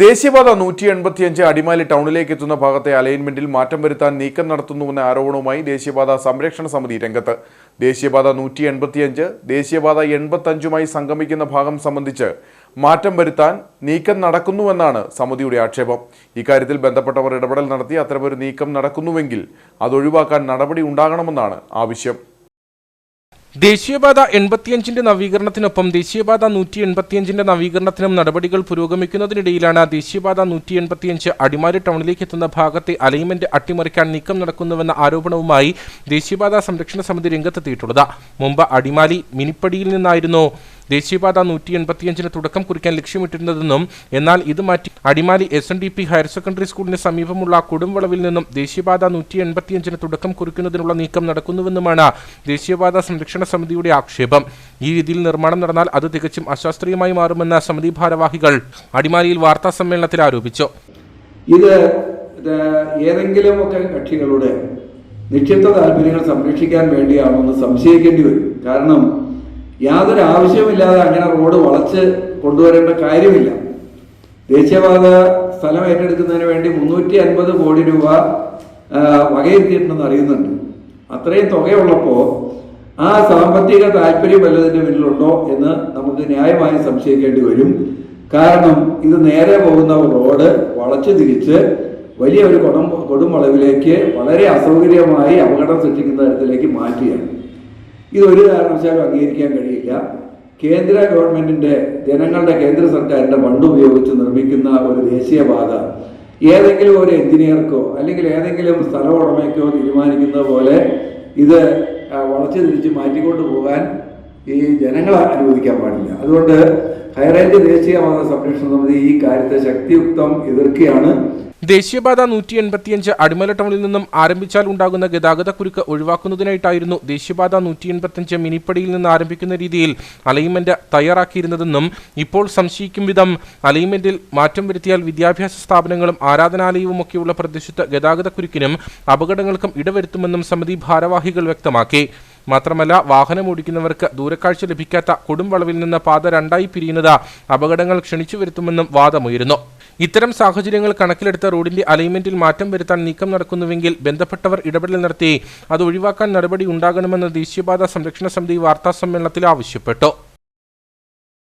ദേശീയപാത നൂറ്റി എൺപത്തിയഞ്ച് അടിമാലി ടൗണിലേക്ക് എത്തുന്ന ഭാഗത്തെ അലൈൻമെന്റിൽ മാറ്റം വരുത്താൻ നീക്കം നടത്തുന്നുവെന്ന ആരോപണവുമായി ദേശീയപാത സംരക്ഷണ സമിതി രംഗത്ത്. ദേശീയപാത നൂറ്റി എൺപത്തിയഞ്ച് ദേശീയപാത എൺപത്തഞ്ചുമായി സംഗമിക്കുന്ന ഭാഗം സംബന്ധിച്ച് മാറ്റം വരുത്താൻ നീക്കം നടക്കുന്നുവെന്നാണ് സമിതിയുടെ ആക്ഷേപം. ഇക്കാര്യത്തിൽ ബന്ധപ്പെട്ടവർ ഇടപെടൽ നടത്തി അത്തരമൊരു നീക്കം നടക്കുന്നുവെങ്കിൽ അതൊഴിവാക്കാൻ നടപടി ഉണ്ടാകണമെന്നാണ് ആവശ്യം. ദേശീയപാത എൺപത്തിയഞ്ചിന്റെ നവീകരണത്തിനൊപ്പം ദേശീയപാത നൂറ്റി എൺപത്തിയഞ്ചിന്റെ നവീകരണത്തിനും നടപടികൾ പുരോഗമിക്കുന്നതിനിടയിലാണ് ദേശീയപാത നൂറ്റി എൺപത്തിയഞ്ച് അടിമാലി ടൗണിലേക്ക് എത്തുന്ന ഭാഗത്തെ അലൈൻമെന്റ് അട്ടിമറിക്കാൻ നീക്കം നടക്കുന്നുവെന്ന ആരോപണവുമായി ദേശീയപാത സംരക്ഷണ സമിതി രംഗത്തെത്തിയിട്ടുള്ളത്. മുമ്പ് അടിമാലി മിനിപ്പടിയിൽ നിന്നായിരുന്നു ദേശീയപാത നൂറ്റി എൺപത്തിയഞ്ചിന് തുടക്കം കുറിക്കാൻ ലക്ഷ്യമിട്ടിരുന്നതെന്നും എന്നാൽ ഇത് മാറ്റി Adimali S N D P higher secondary സ്കൂളിന് സമീപമുള്ള കൊടുംവളവിൽ നിന്നും ദേശീയപാത നൂറ്റി എൺപത്തിയഞ്ചിന് തുടക്കം കുറിക്കുന്നതിനുള്ള നീക്കം നടക്കുന്നുവെന്നുമാണ് ദേശീയപാത സംരക്ഷണ സമിതിയുടെ ആക്ഷേപം. ഈ രീതിയിൽ നിർമ്മാണം നടന്നാൽ അത് തികച്ചും അശാസ്ത്രീയമായി മാറുമെന്ന് സമിതി ഭാരവാഹികൾ അടിമാലിയിൽ വാർത്താ സമ്മേളനത്തിൽ ആരോപിച്ചു. ഇത് ഏതെങ്കിലും ഒക്കെ കക്ഷികളുടെ നിക്ഷിപ്ത താല്പര്യങ്ങൾ സംരക്ഷിക്കാൻ വേണ്ടിയാണോ എന്ന് സംശയിക്കേണ്ടി വരും. കാരണം യാതൊരു ആവശ്യവുമില്ലാതെ അങ്ങനെ റോഡ് വളച്ച് കൊണ്ടുവരേണ്ട കാര്യമില്ല. ദേശീയപാത സ്ഥലം ഏറ്റെടുക്കുന്നതിന് വേണ്ടി മുന്നൂറ്റി അൻപത് കോടി രൂപ വകയിരുത്തിയിട്ടുണ്ടെന്ന് അറിയുന്നുണ്ട്. അത്രയും തുകയുള്ളപ്പോൾ ആ സാമ്പത്തിക താല്പര്യം വല്ലതിന്റെ പിന്നിലുണ്ടോ എന്ന് നമുക്ക് ന്യായമായി സംശയിക്കേണ്ടി വരും. കാരണം ഇത് നേരെ പോകുന്ന റോഡ് വളച്ചു തിരിച്ച് വലിയ ഒരു കൊടും കൊടുംവളവിലേക്ക് വളരെ അസൗകര്യമായി അപകടം സൃഷ്ടിക്കുന്ന തരത്തിലേക്ക് മാറ്റുകയാണ്. ഇത് ഒരു കാരണവശാലും അംഗീകരിക്കാൻ കഴിയില്ല. കേന്ദ്ര ഗവൺമെന്റിന്റെ ജനങ്ങളുടെ കേന്ദ്ര സർക്കാരിന്റെ ഫണ്ട് ഉപയോഗിച്ച് നിർമ്മിക്കുന്ന ഒരു ദേശീയപാത ഏതെങ്കിലും ഒരു എഞ്ചിനീയർക്കോ അല്ലെങ്കിൽ ഏതെങ്കിലും സ്ഥല ഉടമയ്ക്കോ തീരുമാനിക്കുന്നത് പോലെ ഇത് വളച്ചു തിരിച്ച് മാറ്റിക്കൊണ്ട് പോകാൻ ഈ ജനങ്ങളെ അനുവദിക്കാൻ പാടില്ല. അതുകൊണ്ട് ഹൈറേഞ്ച് ദേശീയപാത സംരക്ഷണ സമിതി ഈ കാര്യത്തെ ശക്തിയുക്തം എതിർക്കുകയാണ്. ദേശീയപാത നൂറ്റി എൺപത്തിയഞ്ച് അടിമല ടൗണിൽ നിന്നും ആരംഭിച്ചാൽ ഉണ്ടാകുന്ന ഗതാഗതക്കുരുക്ക് ഒഴിവാക്കുന്നതിനായിട്ടായിരുന്നു ദേശീയപാത നൂറ്റി എൺപത്തിയഞ്ച് മിനിപ്പടിയിൽ നിന്ന് ആരംഭിക്കുന്ന രീതിയിൽ അലൈൻമെന്റ് തയ്യാറാക്കിയിരുന്നതെന്നും ഇപ്പോൾ സംശയിക്കും വിധം അലൈൻമെന്റിൽ മാറ്റം വരുത്തിയാൽ വിദ്യാഭ്യാസ സ്ഥാപനങ്ങളും ആരാധനാലയവും ഒക്കെയുള്ള പ്രദേശത്ത് ഗതാഗതക്കുരുക്കിനും അപകടങ്ങൾക്കും ഇടവരുത്തുമെന്നും സമിതി ഭാരവാഹികൾ വ്യക്തമാക്കി. മാത്രമല്ല വാഹനം ഓടിക്കുന്നവർക്ക് ദൂരക്കാഴ്ച ലഭിക്കാത്ത കൊടുംവളവിൽ നിന്ന് പാത രണ്ടായി പിരിയുന്നത് അപകടങ്ങൾ ക്ഷണിച്ചു വരുത്തുമെന്നും വാദമുയരുന്നു. ഇത്തരം സാഹചര്യങ്ങൾ കണക്കിലെടുത്ത റോഡിന്റെ അലൈൻമെന്റിൽ മാറ്റം വരുത്താൻ നീക്കം നടക്കുന്നുവെങ്കിൽ ബന്ധപ്പെട്ടവർ ഇടപെടൽ നടത്തി അത് ഒഴിവാക്കാൻ നടപടി ഉണ്ടാകണമെന്ന് ദേശീയപാത സംരക്ഷണ സമിതി വാർത്താ സമ്മേളനത്തിൽ ആവശ്യപ്പെട്ടു